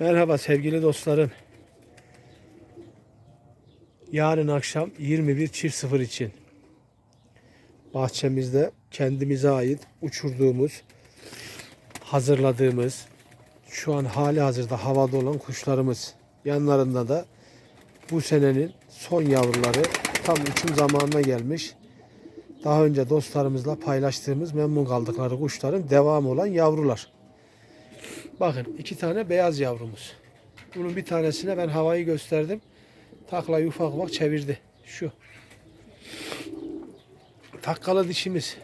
Merhaba sevgili dostlarım. Yarın akşam 21.00 için bahçemizde kendimize ait uçurduğumuz, hazırladığımız, şu an hali hazırda havada olan kuşlarımız. Yanlarında da bu senenin son yavruları tam uçum zamanına gelmiş. Daha önce dostlarımızla paylaştığımız memnun kaldıkları kuşların devamı olan yavrular. Bakın iki tane beyaz yavrumuz. Bunun bir tanesine ben havayı gösterdim. Taklayı ufak ufak çevirdi. Şu. Takkalı dişimiz.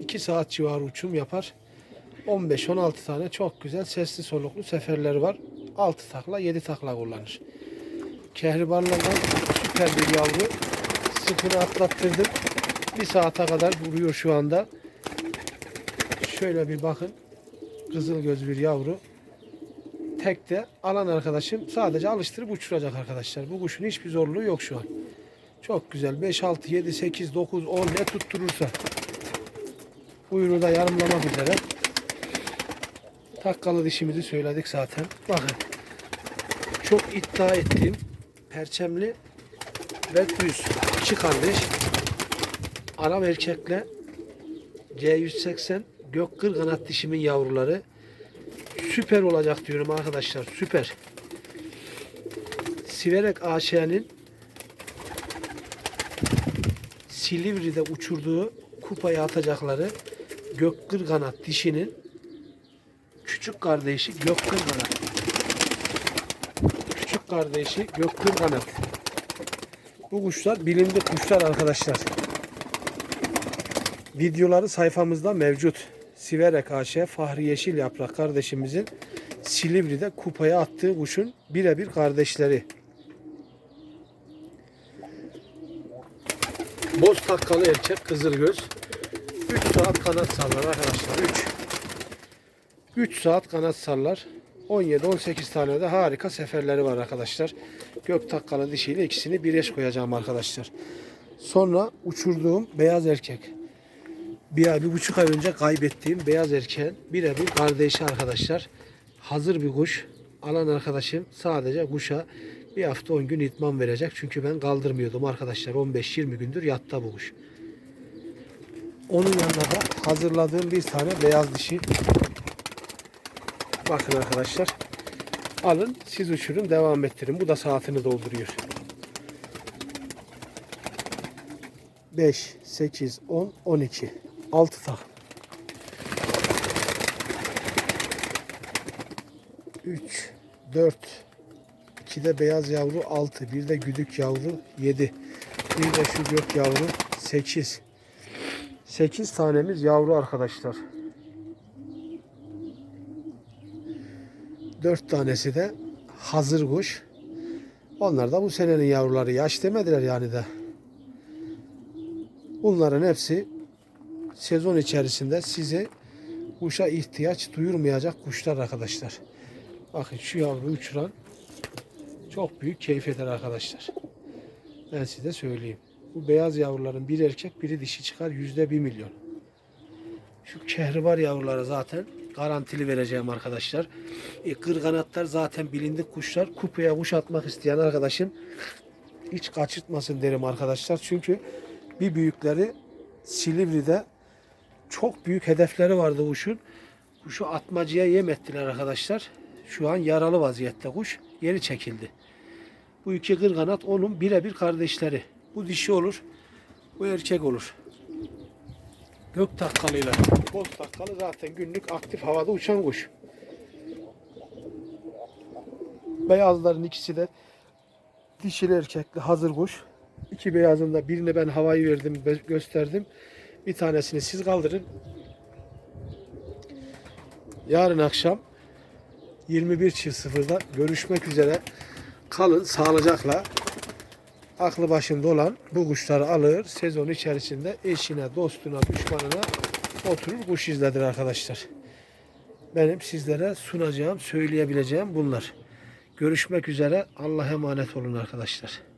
2 saat civarı uçum yapar. 15-16 tane çok güzel sesli soluklu seferleri var. 6 takla 7 takla kullanır. Kehribarlardan süper bir yavru. Sıkını atlattırdım. Bir saate kadar vuruyor şu anda. Şöyle bir bakın kızıl göz bir yavru. Tekte alan arkadaşım sadece alıştırıp uçuracak arkadaşlar. Bu kuşun hiçbir zorluğu yok şu an. Çok güzel. 5, 6, 7, 8, 9, 10 ne tutturursa. Kuyruğu da yarımlamak üzere. Takkalı dişimizi söyledik zaten. Bakın. Çok iddia ettiğim perçemli ve düz. iki kardeş. Arap erkekle C180 gök kır kanat dişimin yavruları süper olacak diyorum arkadaşlar süper. Siverek AŞ'nin Silivri'de uçurduğu kupaya atacakları gök kır kanat dişinin küçük kardeşi gök kır kanat. Küçük kardeşi gök kır kanat. Bu kuşlar bilindik kuşlar arkadaşlar. Videoları sayfamızda mevcut. Siverek AŞ Fahri Yeşil Yaprak kardeşimizin Silivri'de kupaya attığı kuşun birebir kardeşleri. Boz takkalı erkek kızılgöz. 3 saat kanat sallar arkadaşlar. 3. 3 saat kanat sallar. 17-18 tane de harika seferleri var arkadaşlar. Gök takkalı dişiyle ikisini bir eş koyacağım arkadaşlar. Sonra uçurduğum beyaz erkek bir ay, bir buçuk ay önce kaybettiğim beyaz erkeğin birebir kardeşi arkadaşlar. Hazır bir kuş. Alan arkadaşım sadece kuşa bir hafta 10 gün itman verecek. Çünkü ben kaldırmıyordum arkadaşlar. 15-20 gündür yatta bu kuş. Onun yanında da hazırladığım bir tane beyaz dişi. Bakın arkadaşlar. Alın siz uçurun devam ettirin. Bu da saatini dolduruyor. 5, 8, 10, 12. 6 tak. 3, 4, 2 de beyaz yavru 6, bir de güdük yavru 7, bir de şu gök yavru 8. 8 tanemiz yavru arkadaşlar. 4 tanesi de hazır kuş. Onlar da bu senenin yavruları. Yaş demediler yani de. Bunların hepsi sezon içerisinde size kuşa ihtiyaç duyurmayacak kuşlar arkadaşlar. Bakın şu yavru uçuran çok büyük keyif eder arkadaşlar. Ben size söyleyeyim. Bu beyaz yavruların bir erkek biri dişi çıkar yüzde bir milyon. Şu kehribar yavruları zaten garantili vereceğim arkadaşlar. E, kırganatlar zaten bilindik kuşlar. Kupaya kuş atmak isteyen arkadaşım hiç kaçırtmasın derim arkadaşlar. Çünkü bir büyükleri Silivri'de çok büyük hedefleri vardı kuşun. Kuşu atmacıya yem ettiler arkadaşlar. Şu an yaralı vaziyette kuş. Yeri çekildi. Bu iki kırganat onun birebir kardeşleri. Bu dişi olur. Bu erkek olur. Gök takkalıyla. Boz takkalı zaten günlük aktif havada uçan kuş. Beyazların ikisi de dişili erkekli hazır kuş. İki beyazın da birini ben havayı verdim gö- gösterdim. Bir tanesini siz kaldırın. Yarın akşam 21.00'da görüşmek üzere. Kalın sağlıcakla. Aklı başında olan bu kuşları alır. Sezon içerisinde eşine, dostuna, düşmanına oturur kuş izledir arkadaşlar. Benim sizlere sunacağım, söyleyebileceğim bunlar. Görüşmek üzere. Allah'a emanet olun arkadaşlar.